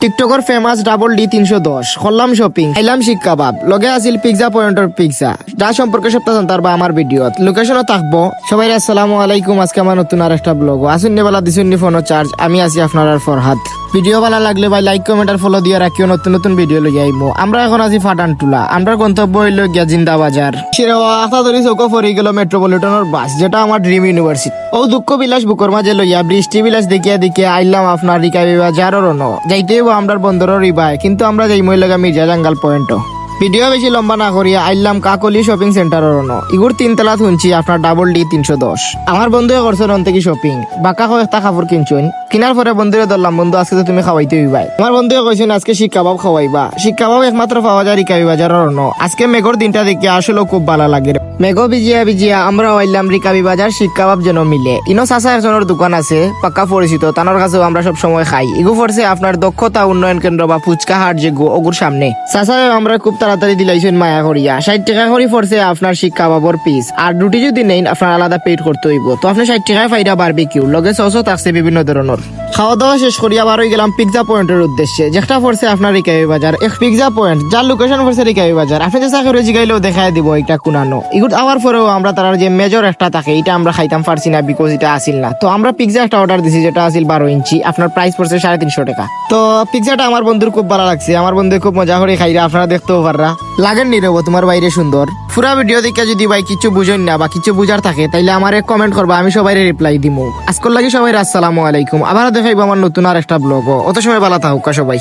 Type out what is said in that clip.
টিকটকর famous double D তিনশো দশ করলাম শপিং খাইলাম শিক কাবাব, লগে আছিল পিৎজা পয়েন্টর পিৎজা যা সম্পর্কে সপ্তাহ জানতার বা আমার ভিডিওত লোকেশনও থাকব। সবাই আসসালামু আলাইকুম। আজকে আমার নতুন আর একটা ব্লগ আসুন বেলা দিছুন ফোনো চার্জ আমি আছি আপনার আর ফরহাদ ভিডিও ভালো লাগলে ভাই লাইক কমেন্ট আর ফলো দিয়ে রাখিও নতুন নতুন ভিডিও লই আইমো আমরা এখন আছি ফাটান টুলা আমরা গন্তব্য হইল গিয়া জিন্দা বাজার ধরি চৌক ফরি গেল মেট্রোপলিটনের বাস যেটা আমার ড্রিম ইউনিভার্সিটি ও দুঃখ বিলাস বুকর মাঝে লইয়া, বৃষ্টি বিলাস দেখিয়া দেখিয়া আইলাম আপনার রিকাবি বাজারও রন যাইতেই আমরা বন্দরের রিবায়, কিন্তু আমরা যাই মই লগা মির্জা জাঙ্গাল পয়েন্টও। ভিডিও বেশি লম্বা না করিয়া আইলাম কাকলি শপিং সেন্টারের রন ইগুর তিনতলা শুনছি আপনার ডাবল ডি তিনশো দশ। আমার বন্ধুয়ে করছে রন থেকে শপিং বাঁকা কয়েকটা কাপড় কিনছুন। কিনার পরে বন্ধুরে ধরলাম, বন্ধু, আজকে তো তুমি খাওয়াইতে হইবাই। আমার বন্ধুয়ে কইছেন, আজকে শিক কাবাব খাওয়াইবা। শিক কাবাব একমাত্র পাওয়া যায় রিকাবি বাজারের রন আজকে মেঘর দিনটা দেখে আসলেও খুব ভালো লাগে মেঘো বিজিয়া বিজিয়া আমরা আইলাম রিকাবি বাজার শিক কাবাব যেন মিলে। ইনো চাচা একজনের দোকান আছে, পাক্কা পরিচিত তানোর কাছেও আমরা সব সময় খাই। ইগু পড়ছে আপনার দক্ষতা, উন্নয়ন কেন্দ্র বা ফুচকা হাট যে ওগুর সামনে। চাচা আমরা খুব তাড়াতাড়ি দিলাইছেন মায়া করিয়া। ষাট টাকা করে পড়ছে আপনার শিক কাবাবর পিস আর রুটি যদি নেই, আপনার আলাদা পেড করতে হইব। তো আপনি ষাট টাকায় ফাইরা বারবি কিউ লগে সসও থাকছে বিভিন্ন ধরনের। খাওয়া দাওয়া শেষ করিয়া বার হয়ে গেলাম পিৎজা পয়েন্টের উদ্দেশ্যে। যেটা পড়ছে আপনার রিকাবি বাজার। এক পিৎজা পয়েন্ট যার লোকেশন পড়ছে রিকাবি বাজার। আপনি চেষ্টা করে জিগাইলেও দেখাই দিব এটা কুনানো। এগুলো আওয়ার পরেও আমরা তার যে মেজর একটা থাকে, এটা আমরা খাইতাম পারছি না বিকজ এটা আসিল না। তো আমরা পিৎজা একটা অর্ডার দিছি যেটা আসিল বারো ইঞ্চি, আপনার প্রাইস পড়ছে সাড়ে তিনশো টাকা। তো পিৎজাটা আমার বন্ধুর খুব ভালো লাগছে, আমার বন্ধু খুব মজা করে খাইরা আপনারা দেখতেও পাররা। লাগেন নি রবো তোমার বাইরে সুন্দর। পুরা ভিডিও দেখে যদি ভাই কিছু বুঝেন না বা কিছু বুঝার থাকে, তাইলে আমার কমেন্ট করবা, আমি সবাই রিপ্লাই দিব আজকাল লাগি সবাই আসসালামু আলাইকুম। আবার দেখাইবো আমার নতুন আর একটা ব্লগ অত সময় ভালো থাকুক সবাই।